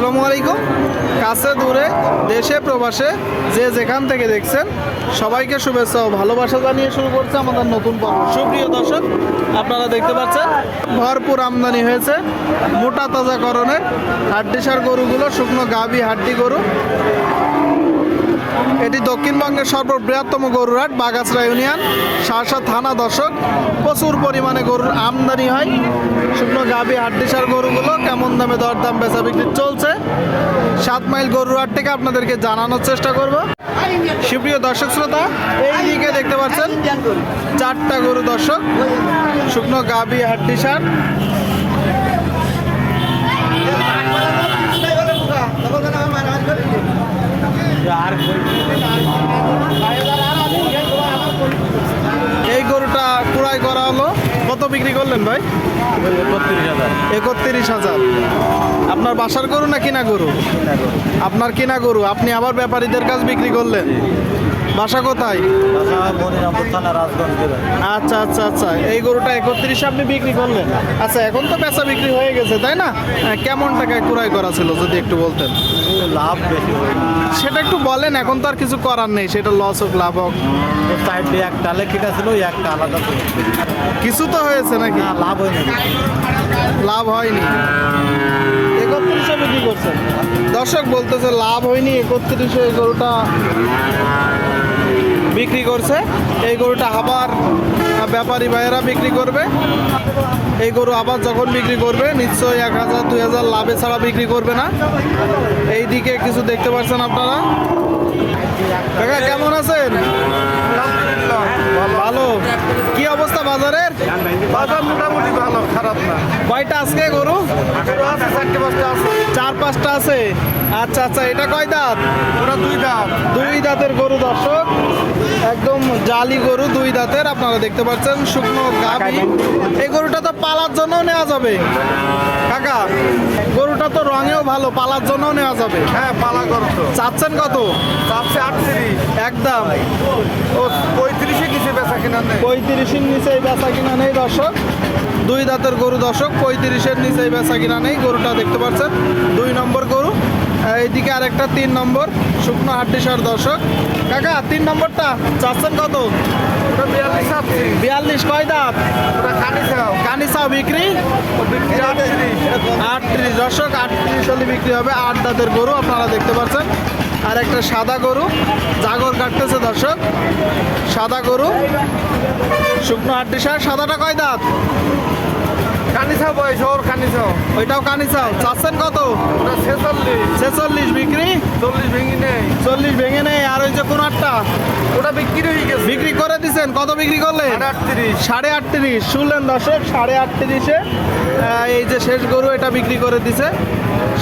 আসসালামু আলাইকুম। কাছে দূরে, দেশে, প্রবাসে যে যেখান থেকে দেখছেন, সবাইকে শুভেচ্ছা ও ভালোবাসা জানিয়ে শুরু করছে আমাদের নতুন পর্ব। সুপ্রিয় দর্শক, আপনারা দেখতে পাচ্ছেন, ভরপুর আমদানি হয়েছে মোটা তাজা তাজাকরণের হাড্ডিসার গরুগুলো, শুকনো গাভী হাড্ডি গরু। এটি দক্ষিণবঙ্গের সর্ববৃহত্তম গরুর হাট বাগাসরা ইউনিয়ন সারসা থানা দর্শক। প্রচুর পরিমাণে গরুর আমদানি হয়। শুকনো গাভী হাড্ডিসার গরুগুলো কেমন দামে দরদাম বেচা বিক্রি চলছে? সাত মাইল গরুর হাট থেকে আপনাদেরকে জানানোর চেষ্টা করব। সুপ্রিয় দর্শক শ্রোতা, এই দিকে দেখতে পাচ্ছেন, চারটা গরু দর্শক। শুকনো গাভী হাড্ডিসার এই গরুটা কুড়াই করা হলো। কত বিক্রি করলেন ভাই? একত্রিশ হাজার। আপনার বাসার গরু না কিনা গরু? আপনার কিনা গরু। আপনি আবার ব্যাপারীদের কাছে বিক্রি করলেন। বাসা কোথায়? আচ্ছা আচ্ছা আচ্ছা। এই গরুটা একত্রিশে আপনি বিক্রি করলেন? আচ্ছা এখন তো বেচা বিক্রি হয়ে গেছে তাই না? কেমন টাকায় কুড়াই করা ছিল যদি একটু বলতেন? লাভ বেশি সেটা একটু বলেন এখন তো আর কিছু করার নেই সেটা লস হোক লাভ হোক। সাইড একটা লেখিটা ছিল একটা আলাদা কিছু তো হয়েছে নাকি? লাভ হয়নি। লাভ হয়নি। বিক্রি করছেন? দর্শক বলতেছে লাভ হয়নি, একত্রিশে এই গরুটা বিক্রি করছে। এই গরুটা আবার ব্যাপারী ভাইয়েরা বিক্রি করবে। এই গরু আবার যখন বিক্রি করবে, নিশ্চয়ই এক হাজার, দুই হাজার লাভে ছাড়া বিক্রি করবে না। এই দিকে কিছু দেখতে পাচ্ছেন আপনারা? কেমন আছেন? বাজারের বাজার মোটামুটি ভালো খারাপ না। কয়টা আজকে গরু? আছে চারটে পাঁচটা আছে চার পাঁচটা আছে? আচ্ছা আচ্ছা এটা কয় দাঁত? ওরা দুই দাঁত। দুই দাঁতের গরু দর্শক। একদম জালি গরু দুই দাঁতের। আপনারা দেখতে পাচ্ছেন শুকনো গাভী। এই গরুটা তো পালার জন্য নেওয়া যাবে। কাকা গরুটা তো রঙেও ভালো পালার জন্য নেওয়া যাবে। হ্যাঁ পালা করতো চাচ্ছেন কত? চাপছে আটত্রিশ। একদম। ও কিনা নেই? পঁয়ত্রিশের নিচে বেচা কিনা নেই দর্শক। দুই দাঁতের গরু দর্শক পঁয়ত্রিশের নিচে বেচা কিনা নেই। গরুটা দেখতে পাচ্ছেন দুই নম্বর গরু। এইদিকে আরেকটা তিন নম্বর শুকনো হাড্ডিসার দর্শক। কাকা তিন নম্বরটা চাচ্ছেন কত? বিয়াল্লিশ কয় দাঁত? খাও বিক্রি? আটত্রিশ। দর্শক আটত্রিশ হলে বিক্রি হবে আট দাঁতের গরু আপনারা দেখতে পাচ্ছেন। আর একটা সাদা গরু জাগর কাটতেছে দর্শক। সাদা গরু। শুকনো হাড্ডিসার সাদাটা কয় দাঁত? কানি খাও বয়স ওর কানি খাও ওইটাও কানি চাও চাচ্ছেন কত? ওটা ছেচল্লিশ। ছেচল্লিশ বিক্রি? চল্লিশ ভেঙে নেই। চল্লিশ ভেঙে নেই। আর ওই যে কোন আটটা ওটা বিক্রি হয়ে গেছে। বিক্রি করে দিছেন? কত বিক্রি করলেন আটত্রিশ। সাড়ে আটত্রিশ। শুনলেন দর্শক সাড়ে আটত্রিশে এই যে শেষ গরু এটা বিক্রি করে দিছে।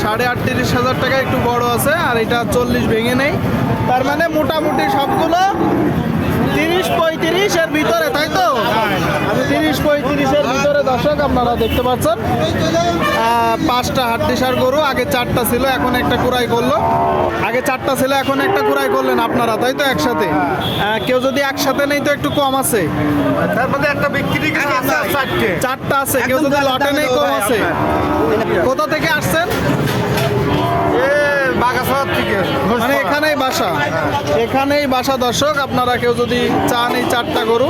সাড়ে আটত্রিশ হাজার টাকা একটু বড় আছে আর এটা চল্লিশ ভেঙে নেই। তার মানে মোটামুটি সবগুলো পঁয়ত্রিশের ভিতরে তাই তো? তিরিশ পঁয়ত্রিশের ভিতরে দর্শক আপনারা দেখতে পাচ্ছেন। পাঁচটা হাড্ডিসার গরু আগে চারটা ছিল এখন একটা কুড়াই করল। আগে চারটা ছিল এখন একটা কুড়াই করলেন আপনারা তাই তো একসাথে? কেউ যদি একসাথে নেই তো একটু কম আছে। তার মধ্যে একটা বিক্রি আছে চারটে চারটা আছে কেউ যদি লটে নেই কম আছে। কোথা থেকে আসছেন? মানে এখানেই বাসা। এখানেই বাসা দর্শক আপনারা কেউ যদি চান এই চারটা গরু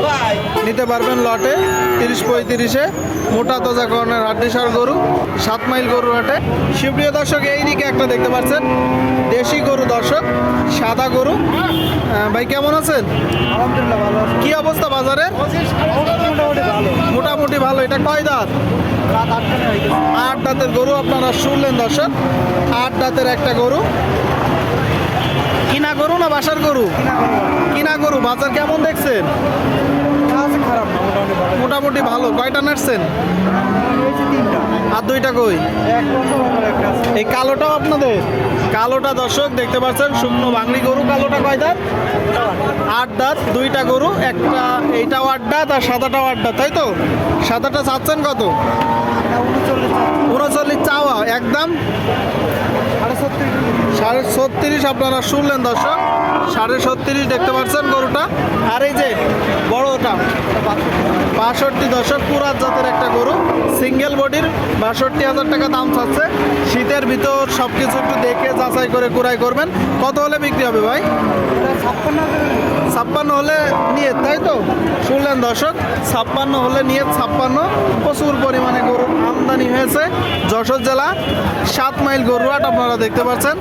নিতে পারবেন লটে তিরিশ পঁয়ত্রিশে মোটা তাজা করণের হাড্ডিসার গরু সাত মাইল গরু হাটে। সুপ্রিয় দর্শক এই দিকে একটা দেখতে পাচ্ছেন দেশি গরু দর্শক সাদা গরু। ভাই কেমন আছেন? আলহামদুলিল্লাহ ভালো কি অবস্থা বাজারের? মোটামুটি ভালো। মোটামুটি ভালো এটা কয় দাঁত রাত আটখানে হয়ে গেছে আট দাঁতের গরু আপনারা শুনলেন দর্শক আট দাঁতের একটা গরু। কিনা গরু না বাসার গরু? কিনা গরু। বাজার কেমন দেখছেন? মোটামুটি ভালো। কয়টা নাড়ছেন? আর দুইটা কই? এই কালোটাও আপনাদের? কালোটা দর্শক দেখতে পাচ্ছেন শুকনো বাংলি গরু কালোটা কয় দাঁত? আট দাঁত দুইটা গরু একটা এইটাও আট দাঁত আর সাদাটাও আট দাঁত তাই তো? সাদাটা চাচ্ছেন কত এটা উনচল্লিশ উনচল্লিশ চাওয়া একদম সাড়ে সত্তর সাড়ে ছত্রিশ আপনারা শুনলেন দর্শক। সাড়ে ছত্রিশ দেখতে পাচ্ছেন গরুটা। আর এই যে বড়টা বাষট্টি দশক পুরাত জাতের একটা গরু। সিঙ্গেল বডির বাষট্টি হাজার টাকা দাম চাচ্ছে। শীতের ভিতর সব কিছু একটু দেখে যাচাই করে কুড়াই করবেন। কত হলে বিক্রি হবে ভাই? ছাপ্পান্ন হলে নিয়ে তাই তো? শুনলেন দর্শক ছাপ্পান্ন হলে নিয়ে ছাপ্পান্ন। প্রচুর পরিমাণে গরুর আমদানি হয়েছে। যশোর জেলা, সাত মাইল গরুরাট আপনারা দেখতে পাচ্ছেন।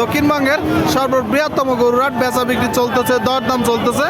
দক্ষিণবঙ্গের সর্ববৃহত্তম গরুরাট বেচা বিক্রি চলতেছে, দরদাম চলতেছে।